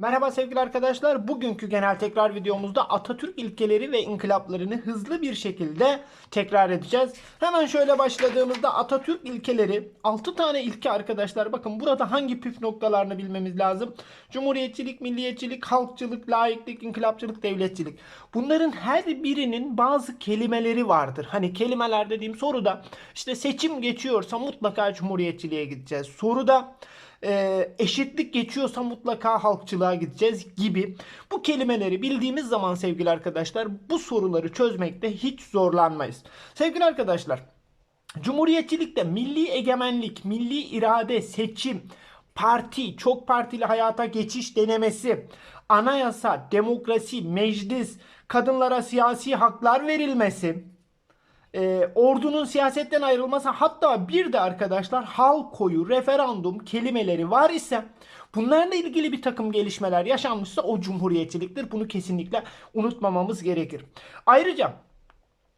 Merhaba sevgili arkadaşlar. Bugünkü genel tekrar videomuzda Atatürk ilkeleri ve inkılaplarını hızlı bir şekilde tekrar edeceğiz. Hemen şöyle başladığımızda Atatürk ilkeleri 6 tane ilke arkadaşlar. Bakın burada hangi püf noktalarını bilmemiz lazım. Cumhuriyetçilik, milliyetçilik, halkçılık, laiklik, inkılapçılık, devletçilik. Bunların her birinin bazı kelimeleri vardır. Hani kelimeler dediğim soruda işte seçim geçiyorsa mutlaka cumhuriyetçiliğe gideceğiz. Soruda e, eşitlik geçiyorsa mutlaka halkçılığa gideceğiz gibi. Bu kelimeleri bildiğimiz zaman sevgili arkadaşlar bu soruları çözmekte hiç zorlanmayız. Sevgili arkadaşlar Cumhuriyetçilikte milli egemenlik, milli irade, seçim, parti, çok partili hayata geçiş denemesi, anayasa, demokrasi, meclis, kadınlara siyasi haklar verilmesi, e, ordunun siyasetten ayrılması hatta bir de arkadaşlar halk oyu, referandum kelimeleri var ise bunlarla ilgili bir takım gelişmeler yaşanmışsa o cumhuriyetçiliktir. Bunu kesinlikle unutmamamız gerekir. Ayrıca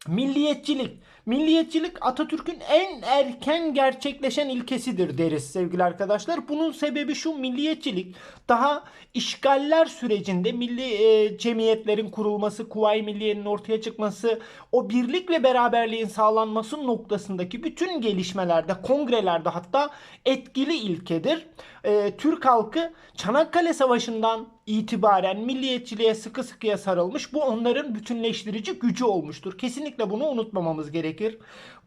Milliyetçilik. Milliyetçilik Atatürk'ün en erken gerçekleşen ilkesidir deriz sevgili arkadaşlar. Bunun sebebi şu milliyetçilik daha işgaller sürecinde milli e, cemiyetlerin kurulması, Kuvayi Milliye'nin ortaya çıkması, o birlik ve beraberliğin sağlanması noktasındaki bütün gelişmelerde, kongrelerde hatta etkili ilkedir. E, Türk halkı Çanakkale Savaşı'ndan itibaren milliyetçiliğe sıkı sıkıya sarılmış. Bu onların bütünleştirici gücü olmuştur. Kesinlikle bunu unutmamamız gerekir.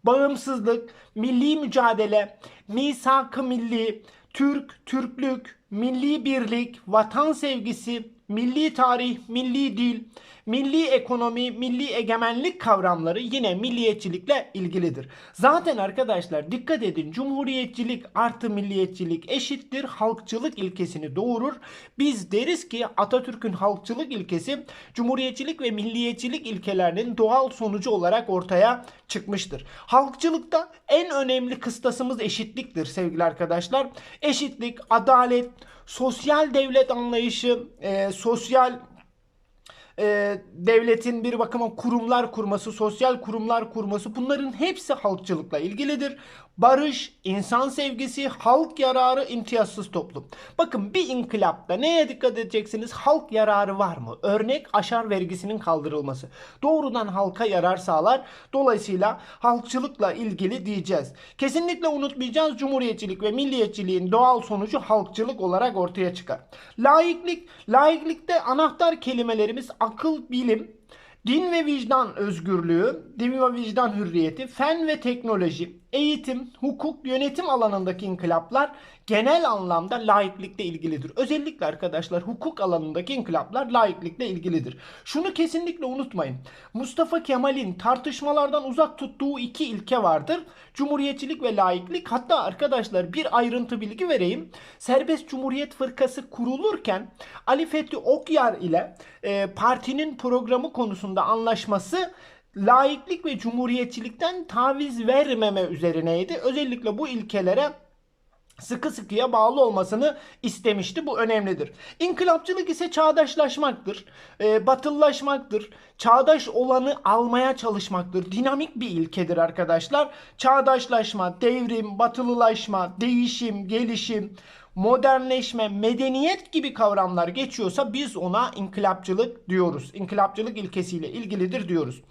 Bağımsızlık, milli mücadele, misak-ı milli, Türk, Türklük, milli birlik, vatan sevgisi, milli tarih, milli dil, milli ekonomi, milli egemenlik kavramları yine milliyetçilikle ilgilidir. Zaten arkadaşlar dikkat edin cumhuriyetçilik artı milliyetçilik eşittir halkçılık ilkesini doğurur. Biz deriz ki Atatürk'ün halkçılık ilkesi cumhuriyetçilik ve milliyetçilik ilkelerinin doğal sonucu olarak ortaya çıkmıştır. Halkçılıkta en önemli kıstasımız eşitliktir sevgili arkadaşlar. Eşitlik, adalet, sosyal devlet anlayışı, e, sosyal e, devletin bir bakıma kurumlar kurması, sosyal kurumlar kurması bunların hepsi halkçılıkla ilgilidir. Barış, insan sevgisi, halk yararı, imtiyazsız toplum. Bakın bir inkılapta neye dikkat edeceksiniz? Halk yararı var mı? Örnek aşar vergisinin kaldırılması. Doğrudan halka yarar sağlar. Dolayısıyla halkçılıkla ilgili diyeceğiz. Kesinlikle unutmayacağız cumhuriyetçilik ve milliyetçiliğin doğal sonucu halkçılık olarak ortaya çıkar. Laiklik, laiklikte anahtar kelimelerimiz akıl, bilim, Din ve vicdan özgürlüğü, din ve vicdan hürriyeti, fen ve teknoloji, eğitim, hukuk, yönetim alanındaki inkılaplar genel anlamda laiklikle ilgilidir. Özellikle arkadaşlar hukuk alanındaki inkılaplar laiklikle ilgilidir. Şunu kesinlikle unutmayın. Mustafa Kemal'in tartışmalardan uzak tuttuğu iki ilke vardır. Cumhuriyetçilik ve laiklik. Hatta arkadaşlar bir ayrıntı bilgi vereyim. Serbest Cumhuriyet Fırkası kurulurken Ali Fethi Okyar ile e, partinin programı konusunda anlaşması laiklik ve cumhuriyetçilikten taviz vermeme üzerineydi. Özellikle bu ilkelere sıkı sıkıya bağlı olmasını istemişti. Bu önemlidir. İnkılapçılık ise çağdaşlaşmaktır. E, batıllaşmaktır. Çağdaş olanı almaya çalışmaktır. Dinamik bir ilkedir arkadaşlar. Çağdaşlaşma, devrim, batılılaşma, değişim, gelişim, modernleşme, medeniyet gibi kavramlar geçiyorsa biz ona inkılapçılık diyoruz. İnkılapçılık ilkesiyle ilgilidir diyoruz.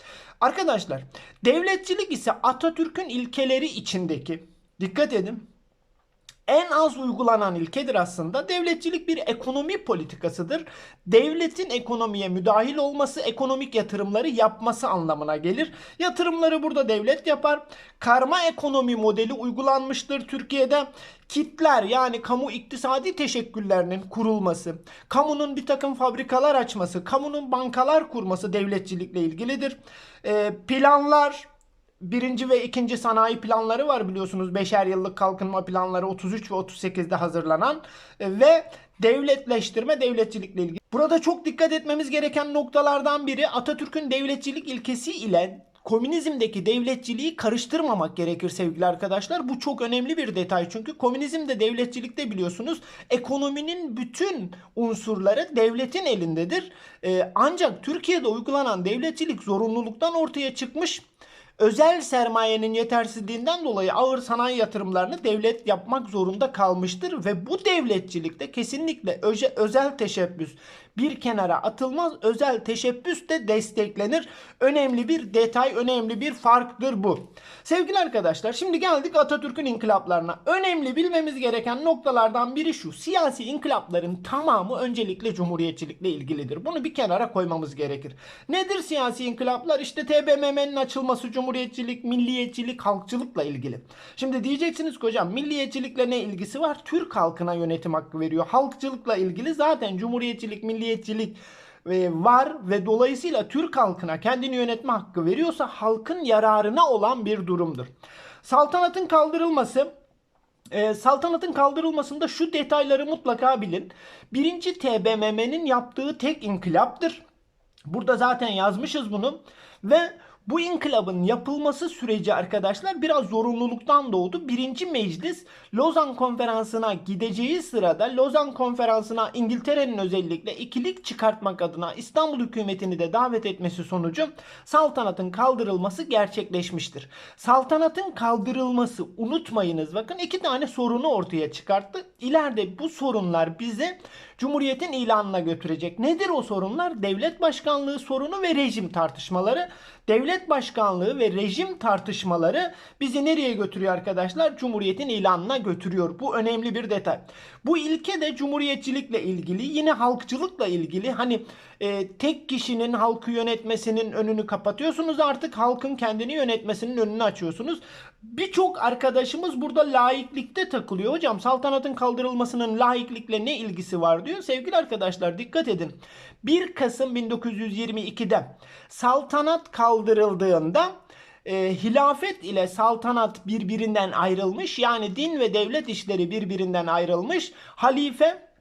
Arkadaşlar devletçilik ise Atatürk'ün ilkeleri içindeki. Dikkat edin en az uygulanan ilkedir aslında. Devletçilik bir ekonomi politikasıdır. Devletin ekonomiye müdahil olması, ekonomik yatırımları yapması anlamına gelir. Yatırımları burada devlet yapar. Karma ekonomi modeli uygulanmıştır Türkiye'de. Kitler yani kamu iktisadi teşekküllerinin kurulması, kamunun bir takım fabrikalar açması, kamunun bankalar kurması devletçilikle ilgilidir. Ee, planlar, birinci ve ikinci sanayi planları var biliyorsunuz. Beşer yıllık kalkınma planları 33 ve 38'de hazırlanan e, ve devletleştirme devletçilikle ilgili. Burada çok dikkat etmemiz gereken noktalardan biri Atatürk'ün devletçilik ilkesi ile komünizmdeki devletçiliği karıştırmamak gerekir sevgili arkadaşlar. Bu çok önemli bir detay çünkü komünizmde devletçilikte biliyorsunuz ekonominin bütün unsurları devletin elindedir. Ee, ancak Türkiye'de uygulanan devletçilik zorunluluktan ortaya çıkmış özel sermayenin yetersizliğinden dolayı ağır sanayi yatırımlarını devlet yapmak zorunda kalmıştır ve bu devletçilikte kesinlikle öze- özel teşebbüs bir kenara atılmaz. Özel teşebbüs de desteklenir. Önemli bir detay, önemli bir farktır bu. Sevgili arkadaşlar şimdi geldik Atatürk'ün inkılaplarına. Önemli bilmemiz gereken noktalardan biri şu. Siyasi inkılapların tamamı öncelikle cumhuriyetçilikle ilgilidir. Bunu bir kenara koymamız gerekir. Nedir siyasi inkılaplar? İşte TBMM'nin açılması cumhuriyetçilik, milliyetçilik, halkçılıkla ilgili. Şimdi diyeceksiniz ki hocam milliyetçilikle ne ilgisi var? Türk halkına yönetim hakkı veriyor. Halkçılıkla ilgili zaten cumhuriyetçilik, milliyetçilik e, var ve dolayısıyla Türk halkına kendini yönetme hakkı veriyorsa halkın yararına olan bir durumdur. Saltanatın kaldırılması e, saltanatın kaldırılmasında şu detayları mutlaka bilin. Birinci TBMM'nin yaptığı tek inkılaptır. Burada zaten yazmışız bunu ve bu inkılabın yapılması süreci arkadaşlar biraz zorunluluktan doğdu. Birinci meclis Lozan konferansına gideceği sırada Lozan konferansına İngiltere'nin özellikle ikilik çıkartmak adına İstanbul hükümetini de davet etmesi sonucu saltanatın kaldırılması gerçekleşmiştir. Saltanatın kaldırılması unutmayınız bakın iki tane sorunu ortaya çıkarttı. İleride bu sorunlar bize Cumhuriyetin ilanına götürecek. Nedir o sorunlar? Devlet başkanlığı sorunu ve rejim tartışmaları. Devlet başkanlığı ve rejim tartışmaları bizi nereye götürüyor arkadaşlar? Cumhuriyetin ilanına götürüyor. Bu önemli bir detay. Bu ilke de cumhuriyetçilikle ilgili, yine halkçılıkla ilgili. Hani e, tek kişinin halkı yönetmesinin önünü kapatıyorsunuz artık halkın kendini yönetmesinin önünü açıyorsunuz. Birçok arkadaşımız burada laiklikte takılıyor. Hocam saltanatın kaldırılmasının laiklikle ne ilgisi var diyor. Sevgili arkadaşlar dikkat edin. 1 Kasım 1922'de saltanat kaldırıldığında e, hilafet ile saltanat birbirinden ayrılmış. Yani din ve devlet işleri birbirinden ayrılmış. Halife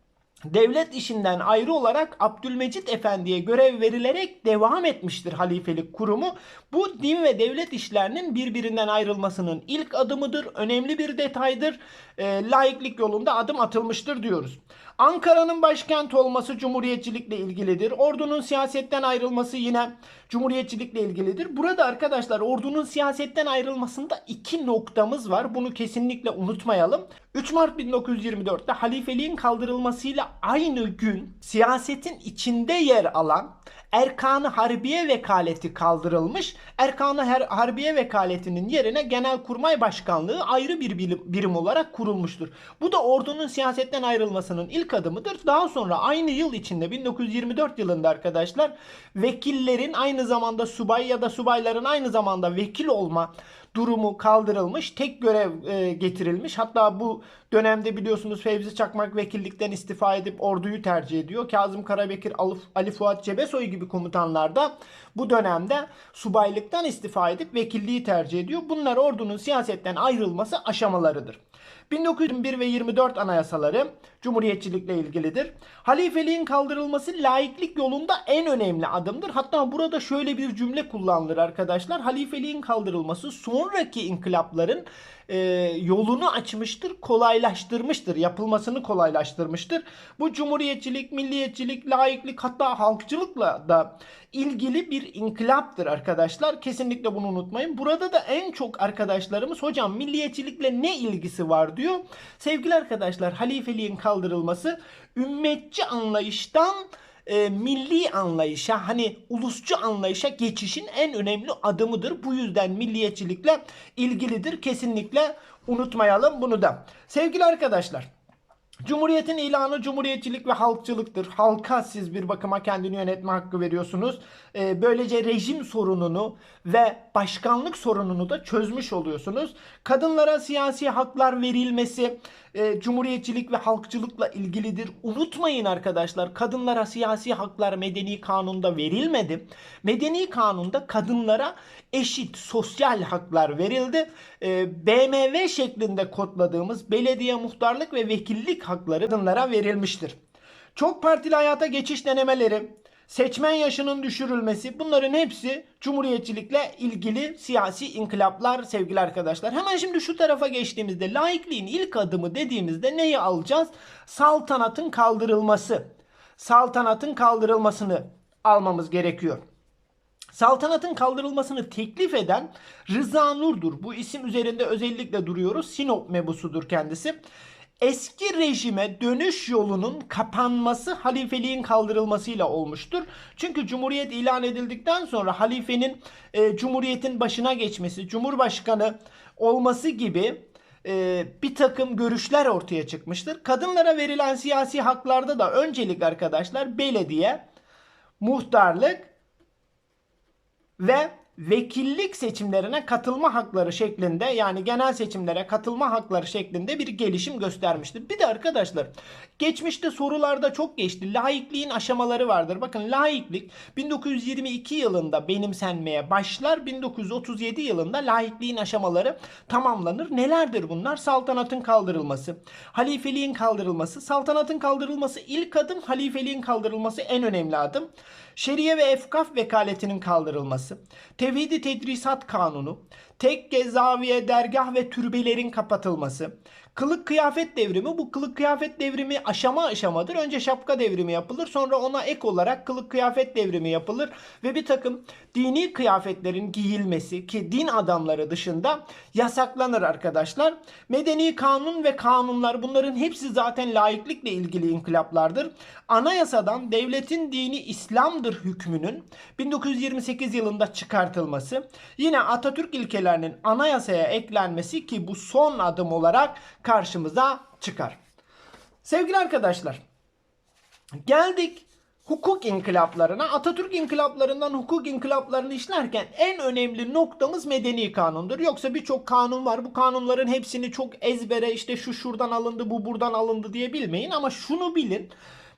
devlet işinden ayrı olarak Abdülmecit Efendi'ye görev verilerek devam etmiştir halifelik kurumu. Bu din ve devlet işlerinin birbirinden ayrılmasının ilk adımıdır. Önemli bir detaydır. E, laiklik yolunda adım atılmıştır diyoruz. Ankara'nın başkent olması cumhuriyetçilikle ilgilidir. Ordunun siyasetten ayrılması yine cumhuriyetçilikle ilgilidir. Burada arkadaşlar ordunun siyasetten ayrılmasında iki noktamız var. Bunu kesinlikle unutmayalım. 3 Mart 1924'te halifeliğin kaldırılmasıyla aynı gün siyasetin içinde yer alan Erkan-ı Harbiye vekaleti kaldırılmış. Erkan-ı Harbiye vekaletinin yerine Genelkurmay Başkanlığı ayrı bir birim olarak kurulmuştur. Bu da ordunun siyasetten ayrılmasının ilk adımıdır. Daha sonra aynı yıl içinde 1924 yılında arkadaşlar vekillerin aynı zamanda subay ya da subayların aynı zamanda vekil olma durumu kaldırılmış. Tek görev e, getirilmiş. Hatta bu dönemde biliyorsunuz Fevzi Çakmak vekillikten istifa edip orduyu tercih ediyor. Kazım Karabekir, Ali Fuat Cebesoy gibi komutanlar da bu dönemde subaylıktan istifa edip vekilliği tercih ediyor. Bunlar ordunun siyasetten ayrılması aşamalarıdır. 1921 ve 24 anayasaları cumhuriyetçilikle ilgilidir. Halifeliğin kaldırılması laiklik yolunda en önemli adımdır. Hatta burada şöyle bir cümle kullanılır arkadaşlar. Halifeliğin kaldırılması sonraki inkılapların e, yolunu açmıştır, kolaylaştırmıştır, yapılmasını kolaylaştırmıştır. Bu cumhuriyetçilik, milliyetçilik, laiklik hatta halkçılıkla da ilgili bir inkılaptır arkadaşlar. Kesinlikle bunu unutmayın. Burada da en çok arkadaşlarımız hocam milliyetçilikle ne ilgisi var diyor. Sevgili arkadaşlar halifeliğin kaldırılması ümmetçi anlayıştan e, milli anlayışa hani ulusçu anlayışa geçişin en önemli adımıdır. Bu yüzden milliyetçilikle ilgilidir. Kesinlikle unutmayalım bunu da. Sevgili arkadaşlar Cumhuriyetin ilanı cumhuriyetçilik ve halkçılıktır. Halka siz bir bakıma kendini yönetme hakkı veriyorsunuz. Ee, böylece rejim sorununu ve başkanlık sorununu da çözmüş oluyorsunuz. Kadınlara siyasi haklar verilmesi e, cumhuriyetçilik ve halkçılıkla ilgilidir. Unutmayın arkadaşlar kadınlara siyasi haklar medeni kanunda verilmedi. Medeni kanunda kadınlara eşit sosyal haklar verildi. E, BMW şeklinde kodladığımız belediye muhtarlık ve vekillik hakları kadınlara verilmiştir. Çok partili hayata geçiş denemeleri, seçmen yaşının düşürülmesi bunların hepsi cumhuriyetçilikle ilgili siyasi inkılaplar sevgili arkadaşlar. Hemen şimdi şu tarafa geçtiğimizde laikliğin ilk adımı dediğimizde neyi alacağız? Saltanatın kaldırılması. Saltanatın kaldırılmasını almamız gerekiyor. Saltanatın kaldırılmasını teklif eden Rıza Nur'dur. Bu isim üzerinde özellikle duruyoruz. Sinop mebusudur kendisi. Eski rejime dönüş yolunun kapanması halifeliğin kaldırılmasıyla olmuştur. Çünkü cumhuriyet ilan edildikten sonra halifenin e, cumhuriyetin başına geçmesi, cumhurbaşkanı olması gibi e, bir takım görüşler ortaya çıkmıştır. Kadınlara verilen siyasi haklarda da öncelik arkadaşlar belediye, muhtarlık ve vekillik seçimlerine katılma hakları şeklinde yani genel seçimlere katılma hakları şeklinde bir gelişim göstermiştir. Bir de arkadaşlar geçmişte sorularda çok geçti. Laikliğin aşamaları vardır. Bakın laiklik 1922 yılında benimsenmeye başlar. 1937 yılında laikliğin aşamaları tamamlanır. Nelerdir bunlar? Saltanatın kaldırılması, halifeliğin kaldırılması, saltanatın kaldırılması ilk adım, halifeliğin kaldırılması en önemli adım. Şeriye ve efkaf vekaletinin kaldırılması, tevhidi tedrisat kanunu, tekke, zaviye, dergah ve türbelerin kapatılması, kılık kıyafet devrimi bu kılık kıyafet devrimi aşama aşamadır. Önce şapka devrimi yapılır sonra ona ek olarak kılık kıyafet devrimi yapılır ve bir takım dini kıyafetlerin giyilmesi ki din adamları dışında yasaklanır arkadaşlar. Medeni kanun ve kanunlar bunların hepsi zaten laiklikle ilgili inkılaplardır. Anayasadan devletin dini İslam'dır hükmünün 1928 yılında çıkartılması, yine Atatürk ilkelerinin anayasaya eklenmesi ki bu son adım olarak karşımıza çıkar. Sevgili arkadaşlar, geldik hukuk inkılaplarına. Atatürk inkılaplarından hukuk inkılaplarını işlerken en önemli noktamız medeni kanundur. Yoksa birçok kanun var. Bu kanunların hepsini çok ezbere işte şu şuradan alındı, bu buradan alındı diye bilmeyin ama şunu bilin.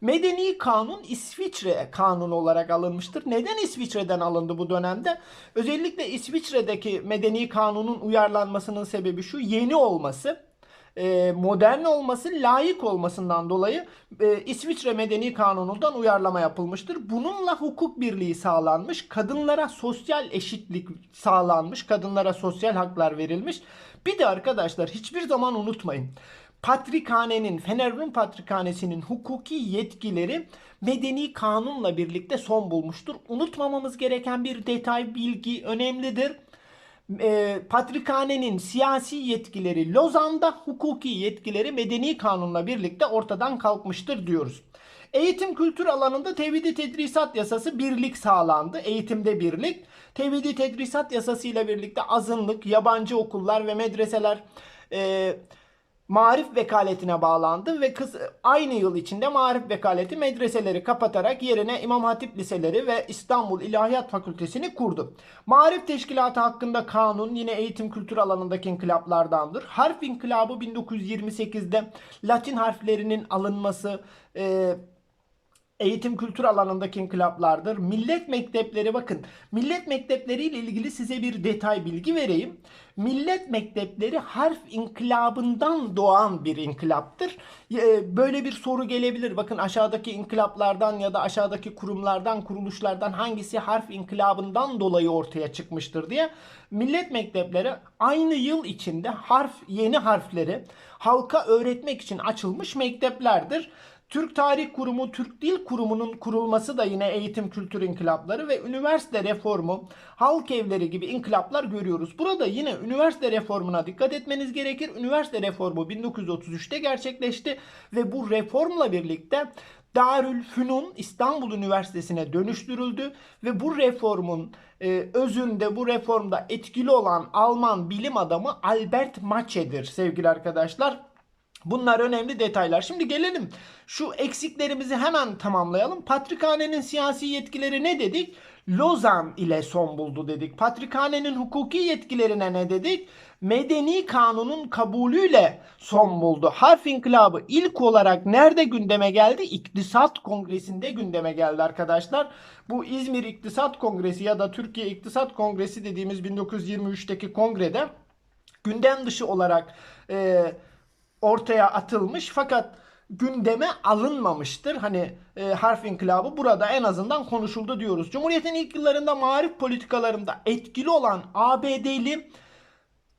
Medeni kanun İsviçre kanunu olarak alınmıştır. Neden İsviçre'den alındı bu dönemde? Özellikle İsviçre'deki medeni kanunun uyarlanmasının sebebi şu yeni olması e, modern olması, layık olmasından dolayı e, İsviçre Medeni Kanunu'ndan uyarlama yapılmıştır. Bununla hukuk birliği sağlanmış, kadınlara sosyal eşitlik sağlanmış, kadınlara sosyal haklar verilmiş. Bir de arkadaşlar hiçbir zaman unutmayın. Patrikhanenin, Fenerun Patrikhanesi'nin hukuki yetkileri medeni kanunla birlikte son bulmuştur. Unutmamamız gereken bir detay, bilgi önemlidir e, Patrikhane'nin siyasi yetkileri Lozan'da, hukuki yetkileri medeni kanunla birlikte ortadan kalkmıştır diyoruz. Eğitim kültür alanında tevhidi tedrisat yasası birlik sağlandı. Eğitimde birlik. Tevhidi tedrisat yasası ile birlikte azınlık, yabancı okullar ve medreseler e, marif vekaletine bağlandı ve kız aynı yıl içinde marif vekaleti medreseleri kapatarak yerine İmam Hatip liseleri ve İstanbul İlahiyat Fakültesini kurdu. Marif teşkilatı hakkında kanun yine eğitim kültür alanındaki inkılaplardandır. Harf inkılabı 1928'de Latin harflerinin alınması, e, eğitim kültür alanındaki inkılaplardır. Millet mektepleri bakın. Millet mektepleri ile ilgili size bir detay bilgi vereyim. Millet mektepleri harf inkılabından doğan bir inkılaptır. Ee, böyle bir soru gelebilir. Bakın aşağıdaki inkılaplardan ya da aşağıdaki kurumlardan, kuruluşlardan hangisi harf inkılabından dolayı ortaya çıkmıştır diye. Millet mektepleri aynı yıl içinde harf yeni harfleri halka öğretmek için açılmış mekteplerdir. Türk Tarih Kurumu, Türk Dil Kurumu'nun kurulması da yine eğitim kültür inkılapları ve üniversite reformu, halk evleri gibi inkılaplar görüyoruz. Burada yine üniversite reformuna dikkat etmeniz gerekir. Üniversite reformu 1933'te gerçekleşti ve bu reformla birlikte Darül Fünun İstanbul Üniversitesi'ne dönüştürüldü ve bu reformun e, özünde bu reformda etkili olan Alman bilim adamı Albert Mache'dir sevgili arkadaşlar. Bunlar önemli detaylar. Şimdi gelelim şu eksiklerimizi hemen tamamlayalım. Patrikhanenin siyasi yetkileri ne dedik? Lozan ile son buldu dedik. Patrikhanenin hukuki yetkilerine ne dedik? Medeni kanunun kabulüyle son buldu. Harf inkılabı ilk olarak nerede gündeme geldi? İktisat Kongresi'nde gündeme geldi arkadaşlar. Bu İzmir İktisat Kongresi ya da Türkiye İktisat Kongresi dediğimiz 1923'teki kongrede gündem dışı olarak e, ortaya atılmış fakat gündeme alınmamıştır. Hani e, harf inkılabı burada en azından konuşuldu diyoruz. Cumhuriyetin ilk yıllarında marif politikalarında etkili olan ABD'li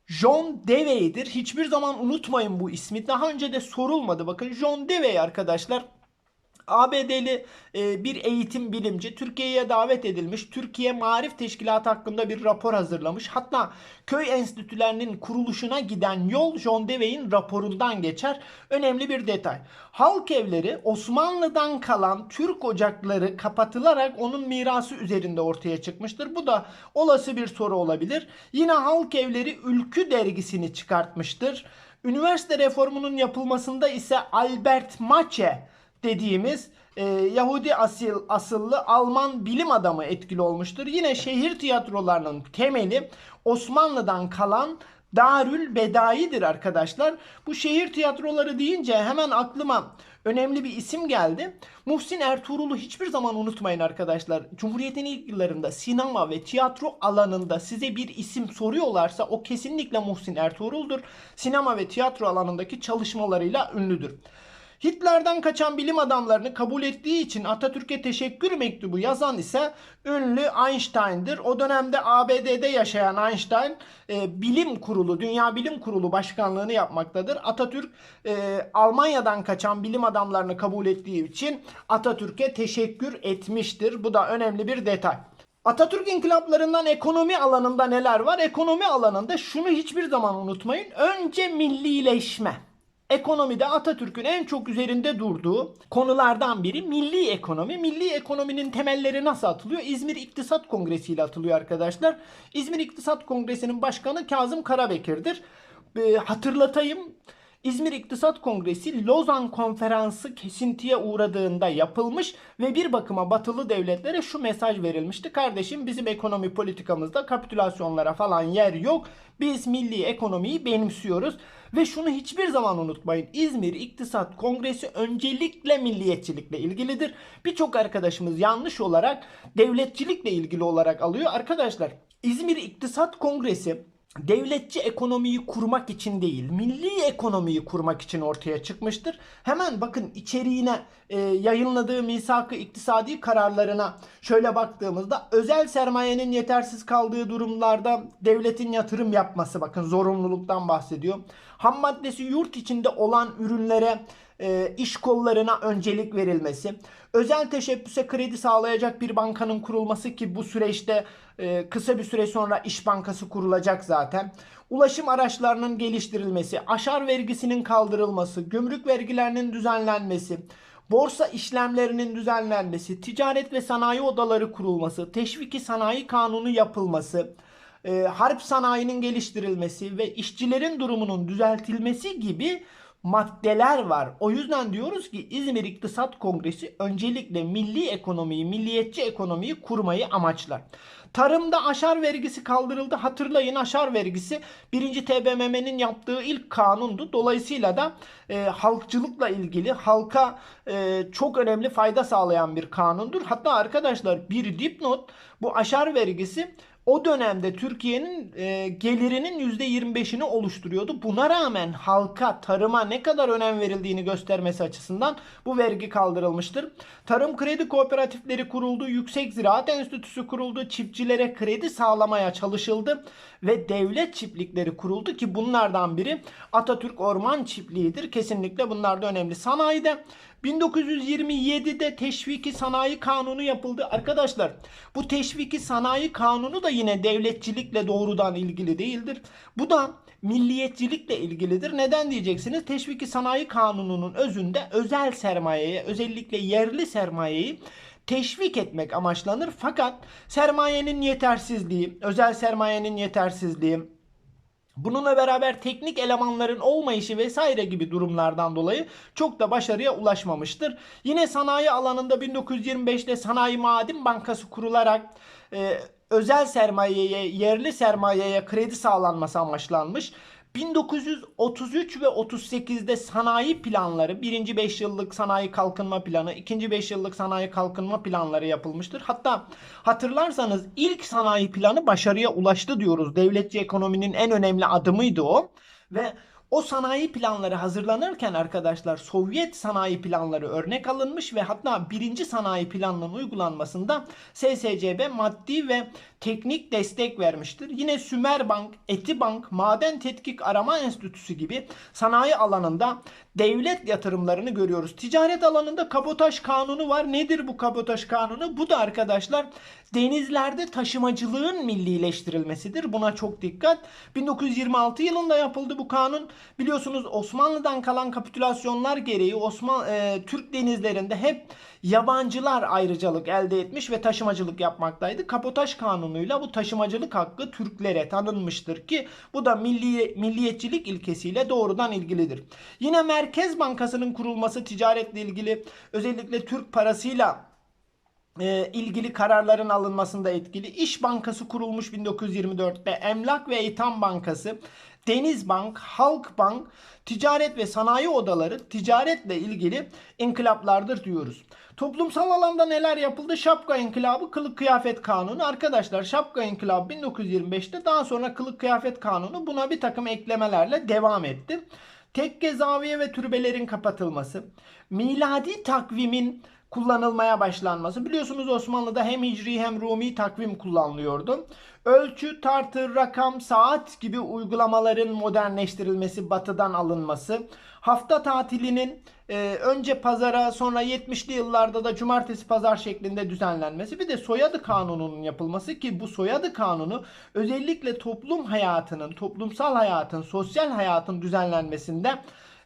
John Dewey'dir. Hiçbir zaman unutmayın bu ismi. Daha önce de sorulmadı. Bakın John Dewey arkadaşlar ABD'li e, bir eğitim bilimci Türkiye'ye davet edilmiş. Türkiye Marif Teşkilatı hakkında bir rapor hazırlamış. Hatta köy enstitülerinin kuruluşuna giden yol John Dewey'in raporundan geçer. Önemli bir detay. Halk evleri Osmanlı'dan kalan Türk ocakları kapatılarak onun mirası üzerinde ortaya çıkmıştır. Bu da olası bir soru olabilir. Yine halk evleri Ülkü dergisini çıkartmıştır. Üniversite reformunun yapılmasında ise Albert Mache dediğimiz e, Yahudi asil asıllı Alman bilim adamı etkili olmuştur. Yine şehir tiyatrolarının temeli Osmanlı'dan kalan Darül Bedai'dir arkadaşlar. Bu şehir tiyatroları deyince hemen aklıma önemli bir isim geldi. Muhsin Ertuğrul'u hiçbir zaman unutmayın arkadaşlar. Cumhuriyet'in ilk yıllarında sinema ve tiyatro alanında size bir isim soruyorlarsa o kesinlikle Muhsin Ertuğrul'dur. Sinema ve tiyatro alanındaki çalışmalarıyla ünlüdür. Hitler'den kaçan bilim adamlarını kabul ettiği için Atatürk'e teşekkür mektubu yazan ise ünlü Einstein'dır. O dönemde ABD'de yaşayan Einstein e, bilim kurulu, Dünya Bilim Kurulu başkanlığını yapmaktadır. Atatürk e, Almanya'dan kaçan bilim adamlarını kabul ettiği için Atatürk'e teşekkür etmiştir. Bu da önemli bir detay. Atatürk inkılaplarından ekonomi alanında neler var? Ekonomi alanında şunu hiçbir zaman unutmayın. Önce millileşme. Ekonomide Atatürk'ün en çok üzerinde durduğu konulardan biri milli ekonomi. Milli ekonominin temelleri nasıl atılıyor? İzmir İktisat Kongresi ile atılıyor arkadaşlar. İzmir İktisat Kongresi'nin başkanı Kazım Karabekir'dir. Ee, hatırlatayım. İzmir İktisat Kongresi Lozan Konferansı kesintiye uğradığında yapılmış ve bir bakıma batılı devletlere şu mesaj verilmişti. Kardeşim bizim ekonomi politikamızda kapitülasyonlara falan yer yok. Biz milli ekonomiyi benimsiyoruz. Ve şunu hiçbir zaman unutmayın. İzmir İktisat Kongresi öncelikle milliyetçilikle ilgilidir. Birçok arkadaşımız yanlış olarak devletçilikle ilgili olarak alıyor. Arkadaşlar İzmir İktisat Kongresi devletçi ekonomiyi kurmak için değil, milli ekonomiyi kurmak için ortaya çıkmıştır. Hemen bakın içeriğine e, yayınladığı misak-ı iktisadi kararlarına şöyle baktığımızda özel sermayenin yetersiz kaldığı durumlarda devletin yatırım yapması bakın zorunluluktan bahsediyor. Ham maddesi yurt içinde olan ürünlere e, iş kollarına öncelik verilmesi, özel teşebbüse kredi sağlayacak bir bankanın kurulması ki bu süreçte e, kısa bir süre sonra İş Bankası kurulacak zaten. Ulaşım araçlarının geliştirilmesi, aşar vergisinin kaldırılması, gümrük vergilerinin düzenlenmesi, borsa işlemlerinin düzenlenmesi, ticaret ve sanayi odaları kurulması, teşviki sanayi kanunu yapılması, e, harp sanayinin geliştirilmesi ve işçilerin durumunun düzeltilmesi gibi maddeler var. O yüzden diyoruz ki İzmir İktisat Kongresi öncelikle milli ekonomiyi, milliyetçi ekonomiyi kurmayı amaçlar. Tarımda aşar vergisi kaldırıldı. Hatırlayın aşar vergisi 1. TBMM'nin yaptığı ilk kanundu. Dolayısıyla da e, halkçılıkla ilgili halka e, çok önemli fayda sağlayan bir kanundur. Hatta arkadaşlar bir dipnot bu aşar vergisi o dönemde Türkiye'nin e, gelirinin %25'ini oluşturuyordu. Buna rağmen halka, tarıma ne kadar önem verildiğini göstermesi açısından bu vergi kaldırılmıştır. Tarım kredi kooperatifleri kuruldu, Yüksek Ziraat Enstitüsü kuruldu, çiftçilere kredi sağlamaya çalışıldı ve devlet çiftlikleri kuruldu ki bunlardan biri Atatürk Orman Çiftliği'dir. Kesinlikle bunlar da önemli. Sanayide 1927'de teşviki sanayi kanunu yapıldı. Arkadaşlar bu teşviki sanayi kanunu da yine devletçilikle doğrudan ilgili değildir. Bu da milliyetçilikle ilgilidir. Neden diyeceksiniz? Teşviki sanayi kanununun özünde özel sermayeye özellikle yerli sermayeyi teşvik etmek amaçlanır. Fakat sermayenin yetersizliği, özel sermayenin yetersizliği, Bununla beraber teknik elemanların olmayışı vesaire gibi durumlardan dolayı çok da başarıya ulaşmamıştır. Yine sanayi alanında 1925'te Sanayi Maden Bankası kurularak e, özel sermayeye, yerli sermayeye kredi sağlanması amaçlanmış. 1933 ve 38'de sanayi planları, birinci 5 yıllık sanayi kalkınma planı, ikinci 5 yıllık sanayi kalkınma planları yapılmıştır. Hatta hatırlarsanız ilk sanayi planı başarıya ulaştı diyoruz. Devletçi ekonominin en önemli adımıydı o. Ve O sanayi planları hazırlanırken arkadaşlar Sovyet sanayi planları örnek alınmış ve hatta birinci sanayi planının uygulanmasında SSCB maddi ve teknik destek vermiştir. Yine Sümerbank, Etibank, Maden Tetkik Arama Enstitüsü gibi sanayi alanında devlet yatırımlarını görüyoruz. Ticaret alanında kabotaj kanunu var. Nedir bu kabotaj kanunu? Bu da arkadaşlar denizlerde taşımacılığın millileştirilmesidir. Buna çok dikkat. 1926 yılında yapıldı bu kanun. Biliyorsunuz Osmanlı'dan kalan kapitülasyonlar gereği Osman e, Türk denizlerinde hep yabancılar ayrıcalık elde etmiş ve taşımacılık yapmaktaydı. Kapotaj kanunuyla bu taşımacılık hakkı Türklere tanınmıştır ki bu da milli milliyetçilik ilkesiyle doğrudan ilgilidir. Yine Merkez Bankası'nın kurulması ticaretle ilgili özellikle Türk parasıyla e, ilgili kararların alınmasında etkili. İş Bankası kurulmuş 1924'te. Emlak ve Eğitim Bankası, Denizbank, Halkbank, ticaret ve sanayi odaları ticaretle ilgili inkılaplardır diyoruz. Toplumsal alanda neler yapıldı? Şapka İnkılabı, Kılık Kıyafet Kanunu. Arkadaşlar Şapka İnkılabı 1925'te daha sonra Kılık Kıyafet Kanunu buna bir takım eklemelerle devam etti. Tekke zaviye ve türbelerin kapatılması, miladi takvimin kullanılmaya başlanması. Biliyorsunuz Osmanlı'da hem hicri hem Rumi takvim kullanılıyordu. Ölçü, tartı, rakam, saat gibi uygulamaların modernleştirilmesi, batıdan alınması. Hafta tatilinin e, önce pazara sonra 70'li yıllarda da cumartesi pazar şeklinde düzenlenmesi. Bir de soyadı kanununun yapılması ki bu soyadı kanunu özellikle toplum hayatının, toplumsal hayatın, sosyal hayatın düzenlenmesinde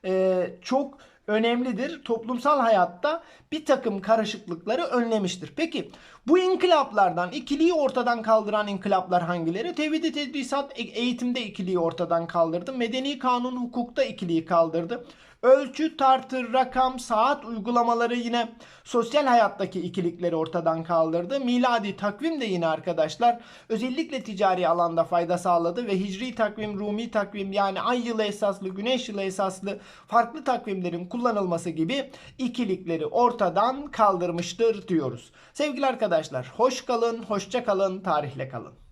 e, çok önemlidir. Toplumsal hayatta bir takım karışıklıkları önlemiştir. Peki bu inkılaplardan ikiliyi ortadan kaldıran inkılaplar hangileri? Tevhid-i tedrisat e- eğitimde ikiliyi ortadan kaldırdı. Medeni kanun hukukta ikiliyi kaldırdı. Ölçü, tartı, rakam, saat uygulamaları yine sosyal hayattaki ikilikleri ortadan kaldırdı. Miladi takvim de yine arkadaşlar özellikle ticari alanda fayda sağladı ve hicri takvim, Rumi takvim yani ay yılı esaslı, güneş yılı esaslı farklı takvimlerin kullanılması gibi ikilikleri ortadan kaldırmıştır diyoruz. Sevgili arkadaşlar hoş kalın, hoşça kalın, tarihle kalın.